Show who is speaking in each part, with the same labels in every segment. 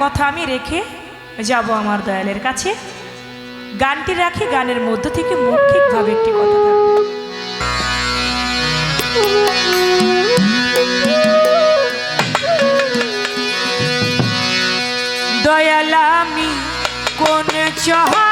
Speaker 1: কথা আমি রেখে যাব আমার দয়ালের কাছে। গানটি রাখি, গানের মধ্য থেকে মৌখিকভাবে একটি কথা থাকবে। দয়াল আমি কোন চহা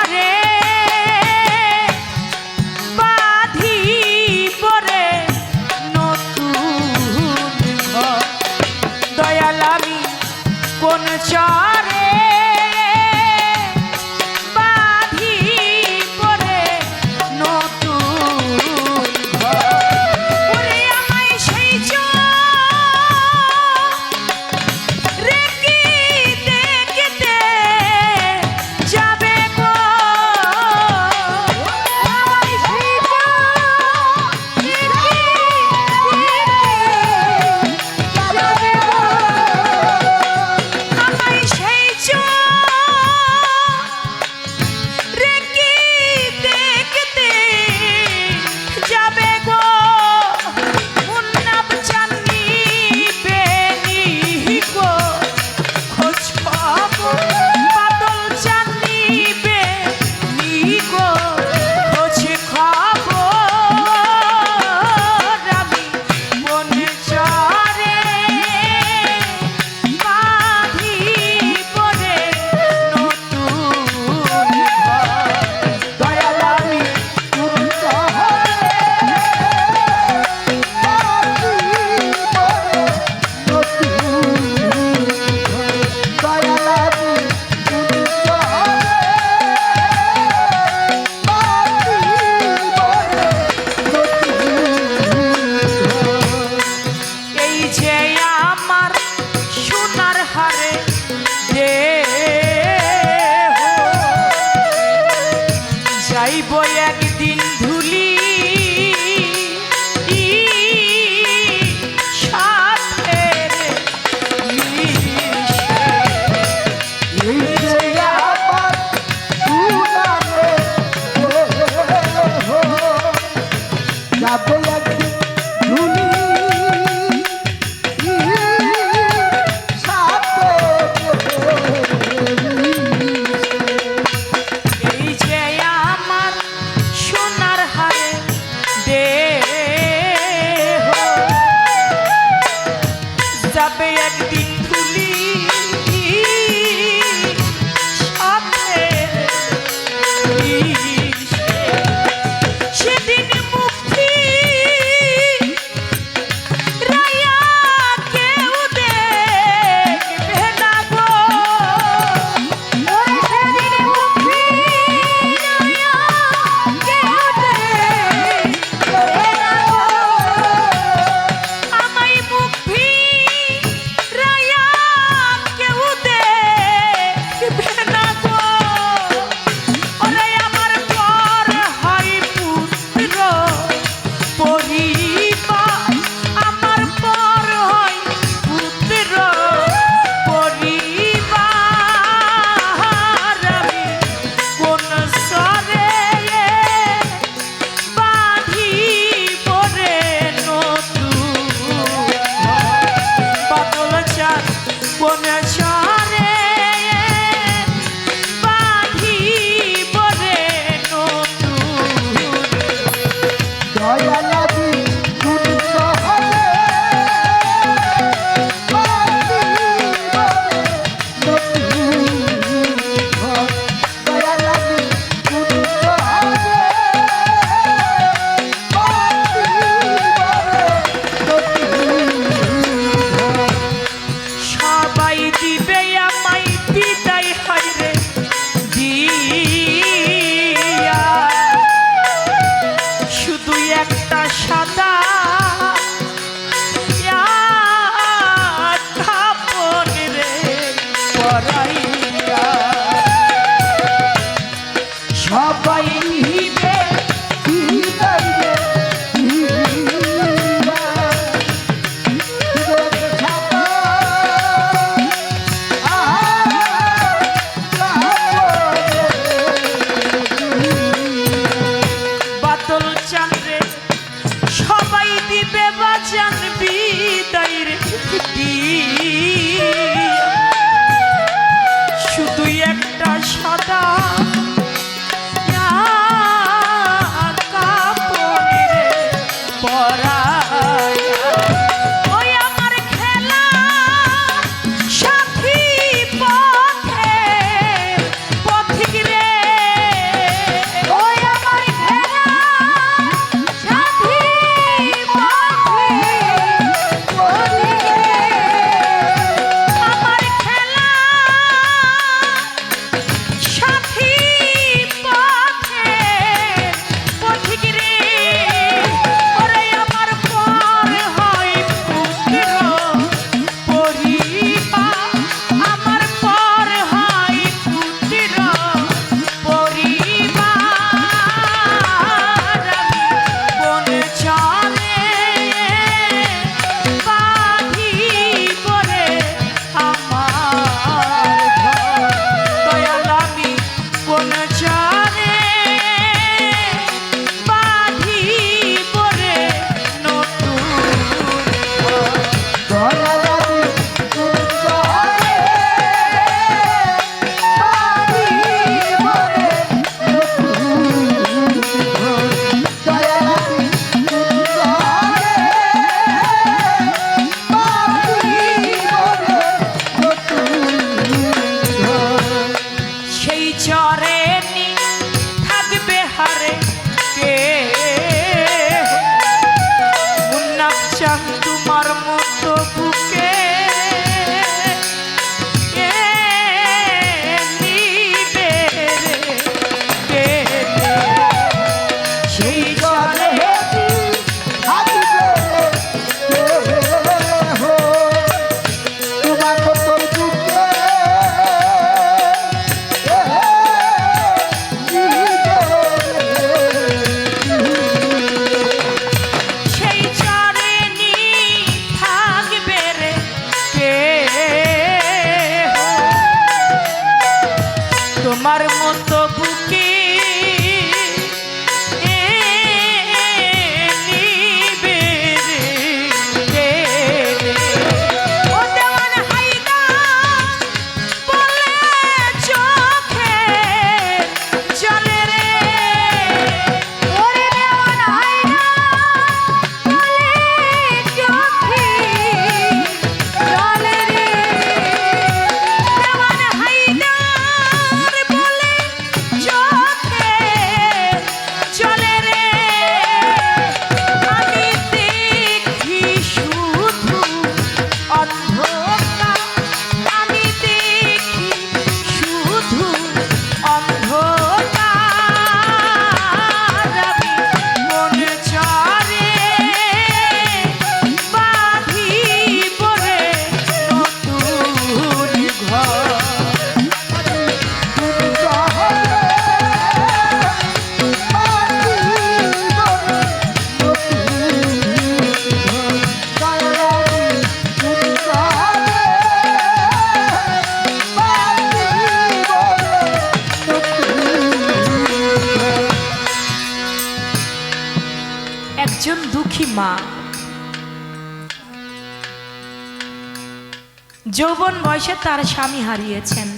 Speaker 1: যৌবন বয়সে তার স্বামী হারিয়েছেন।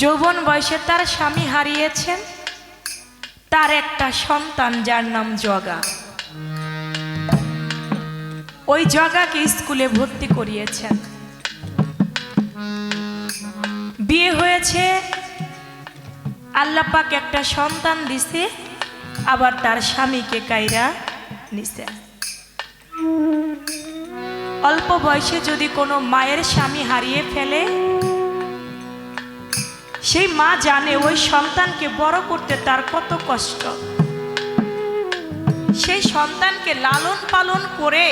Speaker 1: যৌবন বয়সে তার স্বামী হারিয়েছেন। তার একটা সন্তান যার নাম জগা। ওই জগাকে স্কুলে ভর্তি করিয়েছেন। বিয়ে হয়েছে আল্লাপাক একটা সন্তান দিছে আবার তার স্বামীকে কাইরা নিছে অল্প বয়সে যদি কোনো মায়ের স্বামী হারিয়ে ফেলে, সেই মা জানে ওই সন্তানকে বড় করতে তার কত কষ্ট। সেই সন্তানকে লালন পালন করে,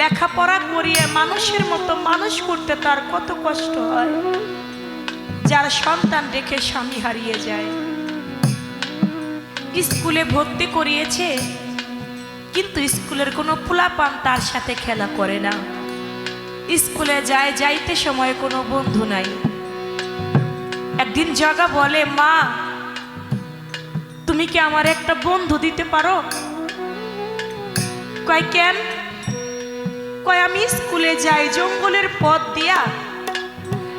Speaker 1: লেখাপড়া করিয়ে মানুষের মতো মানুষ করতে তার কত কষ্ট হয়। যার সন্তান রেখে স্বামী হারিয়ে যায়। স্কুলে ভর্তি করিয়েছে কিন্তু স্কুলের কোনো পোলাপান তার সাথে খেলা করে না। স্কুলে যায়, যাইতে সময় কোনো বন্ধু নাই। একদিন জগা বলে, মা, তুমি কি আমার একটা বন্ধু দিতে পারো? কয় কেন? কয়, আমি স্কুলে যাই, জঙ্গলের পথ দিয়া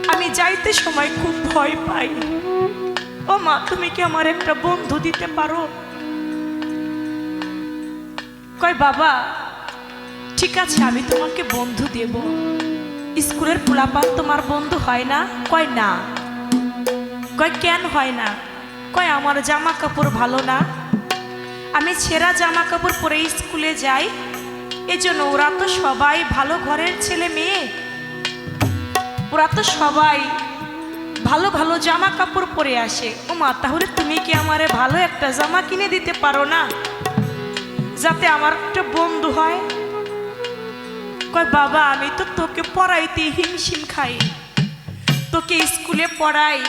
Speaker 1: আমি যাইতে সময় খুব ভয় পাই। ও মা, তুমি কি আমার একটা বন্ধু দিতে পারো? কয়, বাবা, ঠিক আছে, আমি তোমাকে বন্ধু দেব। স্কুলের পোলাপান তোমার বন্ধু হয় না? কয় না। কয়, কেন হয় না? কয়, আমার জামা কাপড় ভালো না। আমি ছেঁড়া জামা কাপড় পরে স্কুলে যাই। এজন্য ওরা তো সবাই ভালো ঘরের ছেলে মেয়ে। ওরা তো সবাই ভালো ভালো জামা কাপড় পরে আসে। ও মা তাহলে তুমি কি আমারে ভালো একটা জামা কিনে দিতে পারো না? যাতে আমার একটা বন্ধু হয়। কয়, বাবা, আমি তো তোকে পড়াইতে হিমশিম খাই। তোকে স্কুলে পড়াই।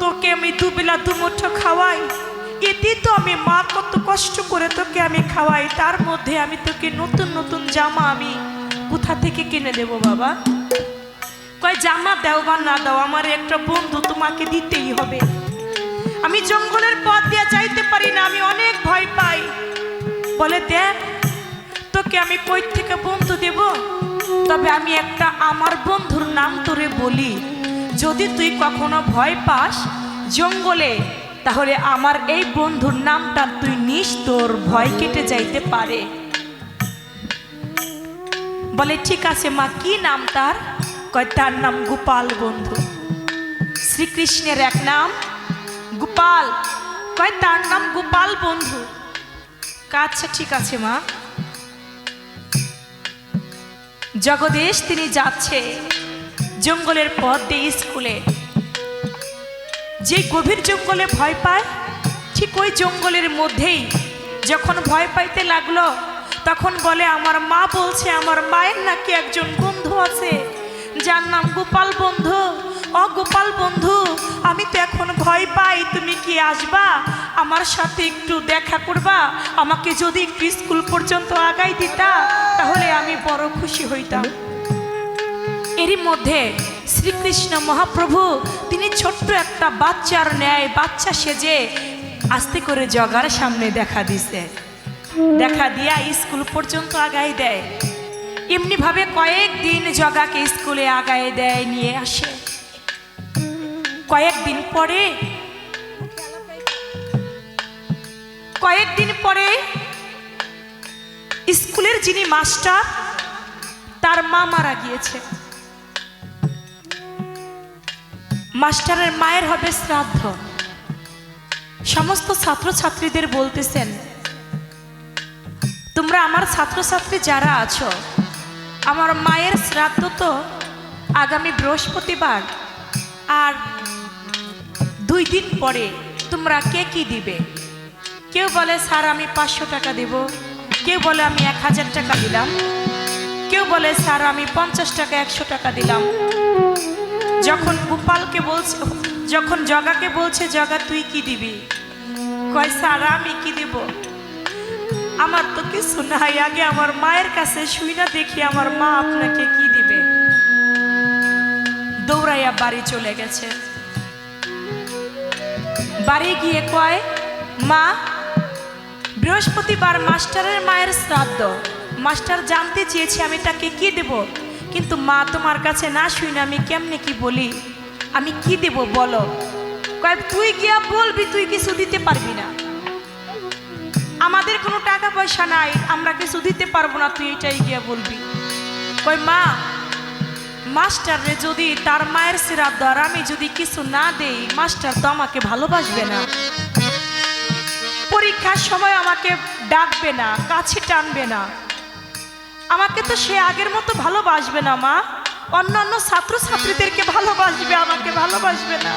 Speaker 1: তোকে আমি দুবেলা দুমুঠো খাওয়াই। এতে তো আমি মা কত কষ্ট করে তোকে আমি খাওয়াই। তার মধ্যে আমি তোকে নতুন নতুন জামা আমি কোথা থেকে কিনে দেব, বাবা? কয়, জামা দাও বা না দাও, আমার একটা বন্ধু তোমাকে দিতেই হবে। আমি জঙ্গলের পথ দিয়ে যাইতে পারি না, আমি অনেক ভয় পাই। বলে দেখ তোকে আমি কই থেকে বন্ধু দেব? তবে আমি একটা আমার বন্ধুর নাম তোরে বলি। যদি তুই কখনো ভয় পাস জঙ্গলে, তাহলে আমার এই বন্ধুর নামটা তুই নিস, তোর ভয় কেটে যাইতে পারে। বলে, ঠিক আছে মা, কি নাম তার? কয়, তার নাম গোপাল বন্ধু। শ্রীকৃষ্ণের এক নাম গোপাল। কয়, তার নাম গোপাল বন্ধু। আচ্ছা ঠিক আছে, মা। জগদীশ, তিনি যাচ্ছে জঙ্গলের পথ দিয়ে স্কুলে। যে গভীর জঙ্গলে ভয় পায়, ঠিক ওই জঙ্গলের মধ্যেই যখন ভয় পাইতে লাগল, তখন বলে, আমার মা বলছে, আমার মায়ের নাকি একজন বন্ধু আছে। যার নাম গোপাল বন্ধু। ও গোপাল বন্ধু, আমি তো এখন ভয় পাই, তুমি কি আসবা? আমার সাথে একটু দেখা করবা? আমাকে যদি একটু স্কুল পর্যন্ত আগাই দিতা, তাহলে আমি বড় খুশি হইতাম। এরই মধ্যে শ্রীকৃষ্ণ মহাপ্রভু, তিনি ছোট্ট একটা বাচ্চার ন্যায় বাচ্চা সেজে আস্তে করে জগার সামনে দেখা দিছে। দেখা দিয়া স্কুল পর্যন্ত আগাই দেয়। এমনিভাবে কয়েকদিন জগাকে স্কুলে আগায় দেয়, নিয়ে আসে। কয়েকদিন পরে কয়েকদিন পরে স্কুলের যিনি মাস্টার, তার মা মারা গিয়েছে। মাস্টারের মায়ের হবে শ্রাদ্ধ। সমস্ত ছাত্রছাত্রীদের বলতেছেন, তোমরা আমার ছাত্রছাত্রী যারা আছো আমার মায়ের শ্রাদ্ধ তো আগামী বৃহস্পতিবার। আর দুই দিন পরে তোমরা কে কি দিবে? কেউ বলে, স্যার, আমি পাঁচশো টাকা দেব। কেউ বলে, আমি এক হাজার টাকা দিলাম। কেউ বলে, স্যার, আমি পঞ্চাশ টাকা, একশো টাকা দিলাম। যখন গোপালকে বলছে, যখন জগাকে বলছে, জগা, তুই কি দিবি? কয়, স্যার, আমি কি দিব? আমার তো কিছু নাই, আগে আমার মায়ের কাছে শুই না, দেখি আমার মা আপনাকে কি দিবে। দৌড়াইয়া বাড়ি চলে গেছে। বাড়ি গিয়ে কয়, মা, বৃহস্পতিবার মাস্টারের মায়ের শ্রাদ্ধ। মাস্টার জানতে চেয়েছে আমি তাকে কি দেব। কিন্তু মা তোমার কাছে না শুই না, আমি কেমনে কি বলি? আমি কি দেব বলো? কয়, তুই গিয়া বলবি, তুই কিছু দিতে পারবি না। আমাদের কোনো টাকা পয়সা নাই, আমরা কিছু দিতে পারব না, তুই এটাই গিয়া বলবি। কয় মা, মাস্টাররে যদি তার মায়ের শ্রাদ্ধ আর আমি যদি কিছু না দেই, মাস্টার তো আমাকে ভালোবাসবে না। পরীক্ষার সময় আমাকে ডাকবে না, কাছে টানবে না। আমাকে তো সে আগের মতো ভালোবাসবে না মা। অন্যান্য ছাত্রছাত্রীদেরকে ভালোবাসবে, আমাকে ভালোবাসবে না।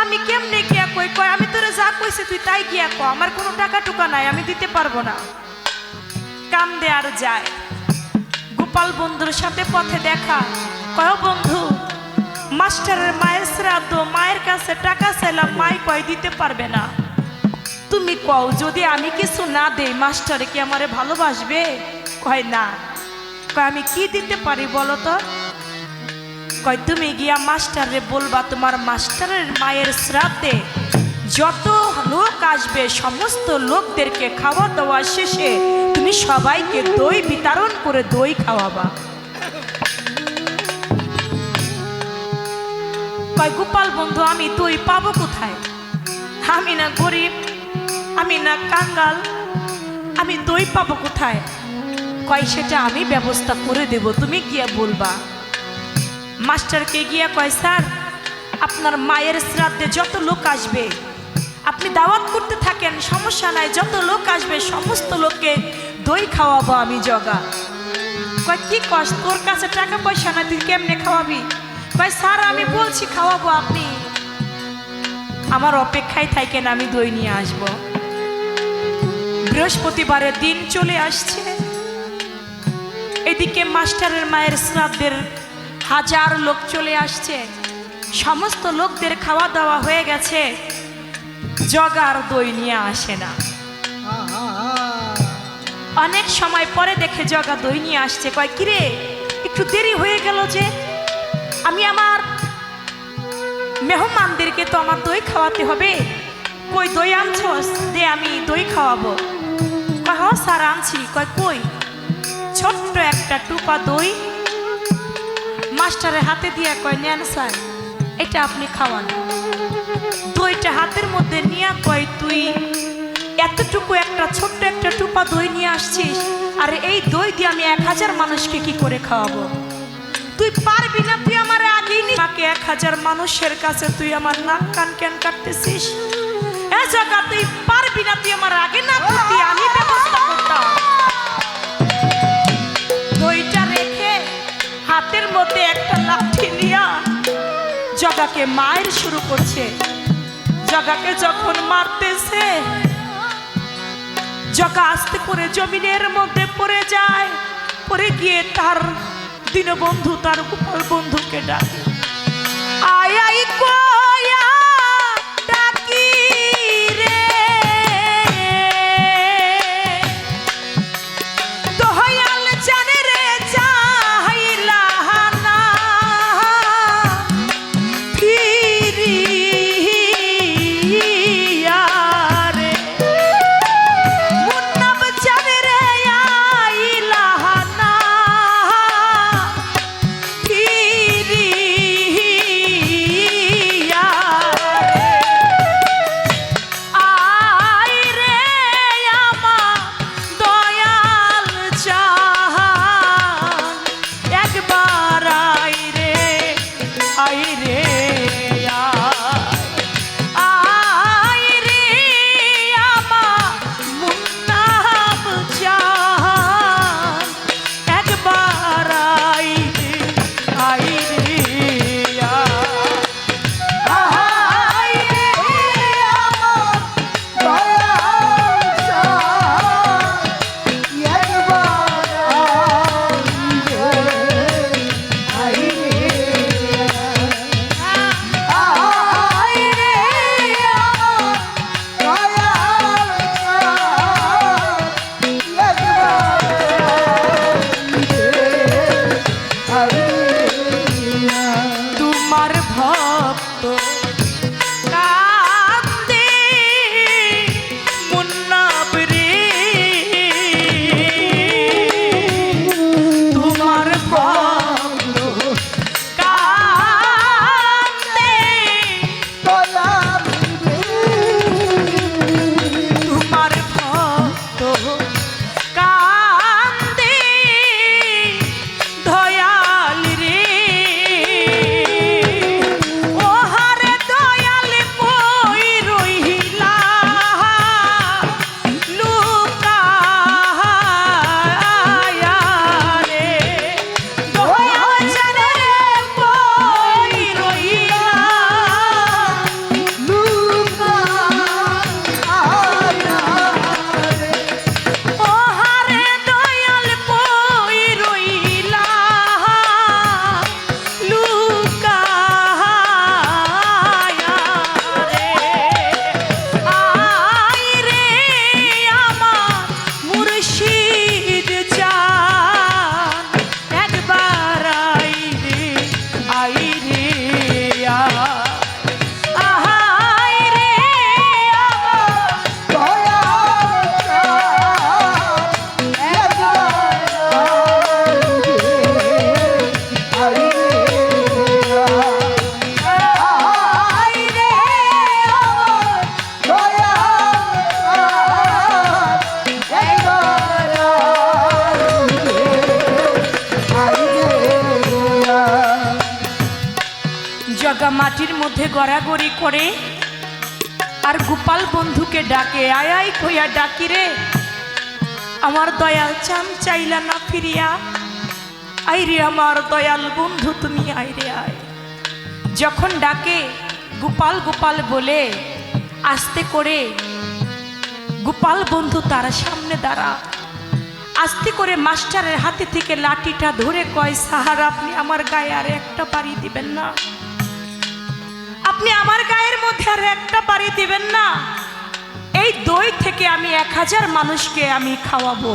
Speaker 1: আমি কেমনে গিয়া কই কয়? আমি তোরে যা কইছি তুই তাই গিয়া কো। আমার কোনো টাকা টুকা নাই, আমি দিতে পারব না। কাম দেয়ার যায়। গোপাল বন্ধুর সাথে পথে দেখা। কয় বন্ধু, মাস্টারের মায়ের শ্রাদ্ধ, মায়ের কাছে টাকা চাইলাম, মাই কয় দিতে পারবে না। তুমি কও, যদি আমি কিছু না দেই, মাস্টারে কি আমারে ভালোবাসবে? কয় না। কয়, আমি কি দিতে পারি বলো তো? কয়, তুমি গিয়া মাস্টারে বলবা, তোমার মাস্টারের মায়ের শ্রাদ্ধে যত লোক আসবে, সমস্ত লোকদেরকে খাওয়া দাওয়া শেষে তুমি সবাইকে দই বিতরণ করে দই খাওয়াবা। কয়, গোপাল বন্ধু, আমি দই পাবো কোথায়? আমি না গরিব, আমি না কাঙ্গাল, আমি দই পাবো কোথায়? কয়, সেটা আমি ব্যবস্থা করে দেব, তুমি গিয়া বলবা। মাস্টারকে গিয়া কয়, স্যার, আপনার মায়ের শ্রাদ্ধে যত লোক আসবে, আপনি দাওয়াত করতে থাকেন, সমস্যা নাই, যত লোক আসবে, সমস্ত লোককে দই খাওয়াবো আমি জগা। কয়, কি কস, তোর কাছে টাকা পয়সা না তুই কেমনে খাওয়াবি? কয়, স্যার, আমি বলছি খাওয়াবো আপনি। আমার অপেক্ষায় থাকেন, আমি দই নিয়ে আসব। বৃহস্পতিবারের দিন চলে আসছে। এদিকে মাস্টারের মায়ের শ্রাদ্ধের হাজার লোক চলে আসছে। সমস্ত লোকদের খাওয়া দাওয়া হয়ে গেছে। জগার দই নিয়ে আসে না। অনেক সময় পরে দেখে জগা দই নিয়ে আসছে। কয়, কিরে, একটু দেরি হয়ে গেল যে। আমি আমার মেহমানদেরকে তো আমার দই খাওয়াতে হবে। কই দই আনছস? দে, আমি দই খাওয়াবো। কয়, হ, স্যার, আনছি। কয়, কই? ছোট্ট একটা টুপা দই মাস্টারের হাতে দিয়া কয়, নেন স্যার, এটা আপনি খাওয়ান। দইটা হাতের মধ্যে নিয়ে কয়, তুই এতটুকু একটা ছোট্ট একটা টুপা দই নিয়ে আসছিস, আর এই দই দিয়ে আমি এক হাজার মানুষকে কি করে খাওয়াবো? তুই পারবি না, তুই আমার আগেই নি আমাকে এক হাজার মানুষের কাছে তুই আমার নাক, কান কেন কাটতেছিস? এ জায়গা, তুই পারবি না, তুই আমার আগে না তুই আমি ব্যবস্থা জগাকে মায়ের শুরু করছে। জগাকে যখন মারতেছে, জগা আস্তে করে জমিনের মধ্যে পড়ে যায়, পড়ে গিয়ে তার দীনবন্ধু, তার উপর বন্ধুকে ডাকে। আয় আয় মধ্যে গড়াগড়ি করে। আর গোপাল বন্ধুকে ডাকে, আয় আয় কইয়া ডাকি রে। আমার দয়াল চাম চাইলা না ফিরিয়া। আই রে আমার দয়াল বন্ধু, তুমি আয় রে আয়। যখন ডাকে, গোপাল গোপাল বলে, আস্তে করে। গোপাল বন্ধু তার সামনে দাঁড়া আস্তে করে মাস্টারের হাতে থেকে লাঠিটা ধরে কয়, সাহার, আপনি আমার গায়ে আর একটা বাড়ি দিবেন না। আপনি আমার গায়ের মধ্যে আর একটা বাড়ি দিবেন না। এই দই থেকে আমি এক হাজার মানুষকে আমি খাওয়াবো।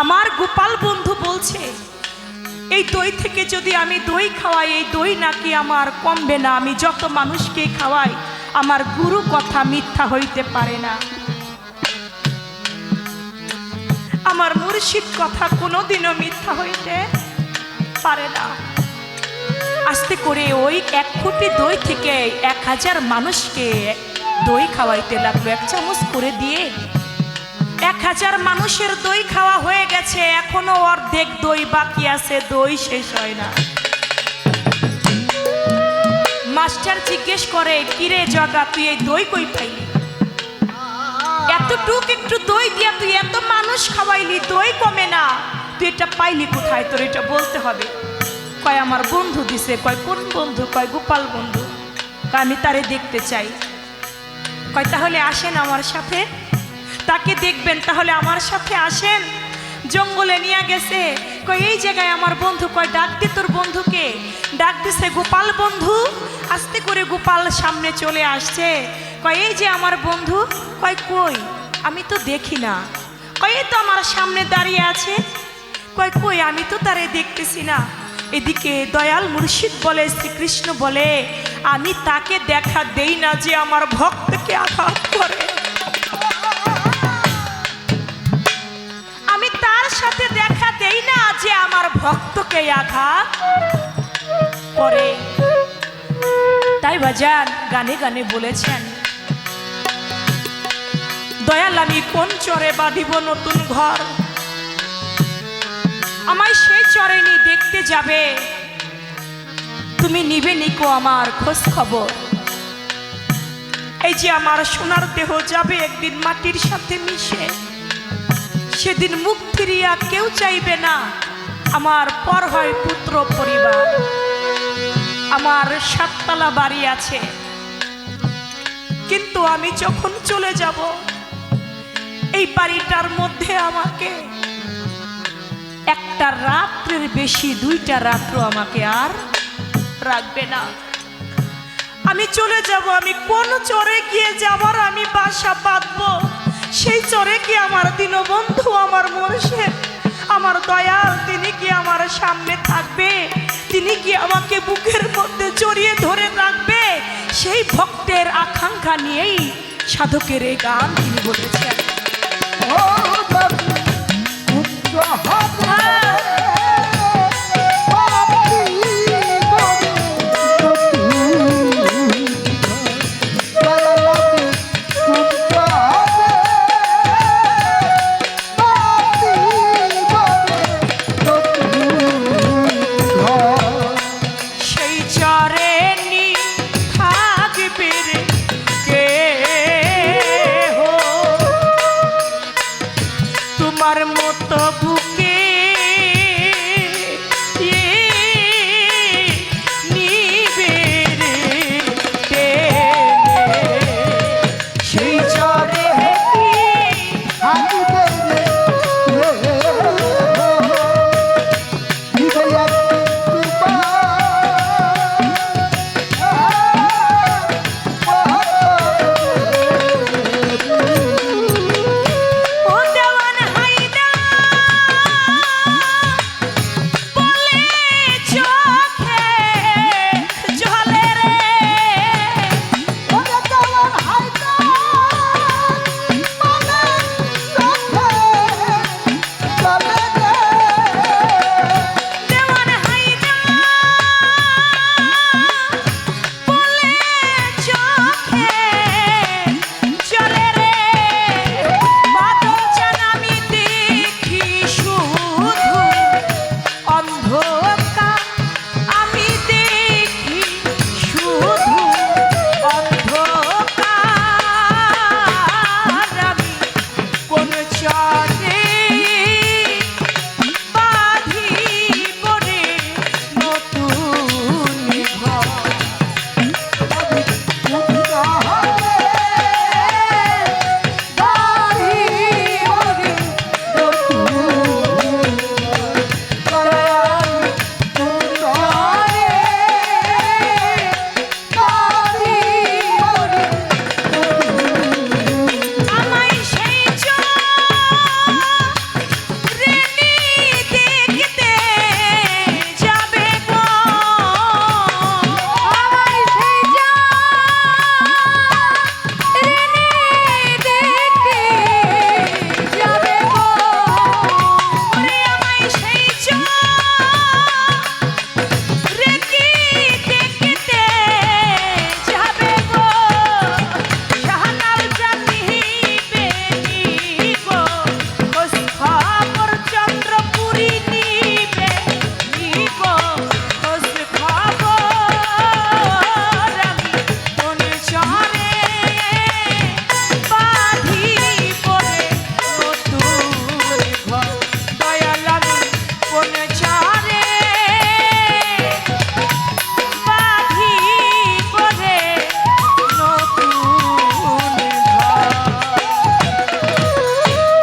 Speaker 1: আমার গোপাল বন্ধু বলছে, এই দই থেকে যদি আমি দই খাওয়াই, এই দই নাকি আমার কমবে না। আমি যত মানুষকে খাওয়াই, আমার গুরু কথা মিথ্যা হইতে পারে না। আমার মুর্শিদ কথা কোনোদিনও মিথ্যা হইতে পারে না। আস্তে করে ওই এক ফুটি দই থেকে এক হাজার মানুষকে দই খাওয়াইতে লাগল। এক চামচ করে দিয়ে এক হাজার মানুষের দই খাওয়া হয়ে গেছে। এখনও অর্ধেক দই বাকি আছে, দই শেষ হয় না। মাস্টার জিজ্ঞেস করে, কিরে জগা, তুই এই দই কই পাইলি? এতটুক একটু দই দিয়া, তুই এত মানুষ খাওয়াইলি, দই কমে না। তুই এটা পাইলি কোথায়? তোর এটা বলতে হবে। কয়, আমার বন্ধু দিছে। কয়, কোন বন্ধু? কয়, গোপাল বন্ধু। আমি তারে দেখতে চাই। কয়, তাহলে আসেন আমার সাথে। তাকে দেখবেন, তাহলে আমার সাথে আসেন। জঙ্গলে নিয়ে গেছে। কয়, এই জায়গায় আমার বন্ধু। কয়, ডাক দে তোর বন্ধুকে। ডাক দিছে, গোপাল বন্ধু। আস্তে করে গোপাল সামনে চলে আসছে। কয়, এই যে আমার বন্ধু। কয়, কই? আমি তো দেখি না। কয় তো আমার সামনে দাঁড়িয়ে আছে। কয়, কই? আমি তো তারে দেখতেছি না। এদিকে দয়াল মুর্শিদ বলে, শ্রীকৃষ্ণ বলে, আমি তাকে দেখা দেই না যে আমার ভক্তকে আঘাত করে। আমি তার সাথে দেখা দেই না যে আমার ভক্তকে আঘাত করে। তাই বাজান গানে গানে বলেছেন, দয়াল, আমি কোন চরে বাঁধিব নতুন ঘর? আমায় সেই চরে নিয়ে দেখতে যাবে। তুমি নিবে নিকো আমার খোঁজ খবর। এই যে আমার সোনার দেহ যাবে একদিন মাটির সাথে মিশে। সেদিন মুখ ফিরিয়া কেউ চাইবে না, আমার পর হয় পুত্র পরিবার। আমার সাততলা বাড়ি আছে। কিন্তু আমি যখন চলে যাব, এই বাড়িটার মধ্যে আমাকে একটা রাত্রের বেশি, দুইটা রাত্র আমাকে আর রাখবে না। আমি চলে যাব, আমি কোন চরে গিয়ে যাবার আমি বাসা বাঁধবো? সেই চরে কি আমার দীনবন্ধু, আমার মনুষ্যের আমার দয়াল, তিনি কি আমার সামনে থাকবে? তিনি কি আমাকে বুকের মধ্যে জড়িয়ে ধরে রাখবে? সেই ভক্তের আকাঙ্ক্ষা নিয়েই সাধকের এই গান তিনি বলেছেন।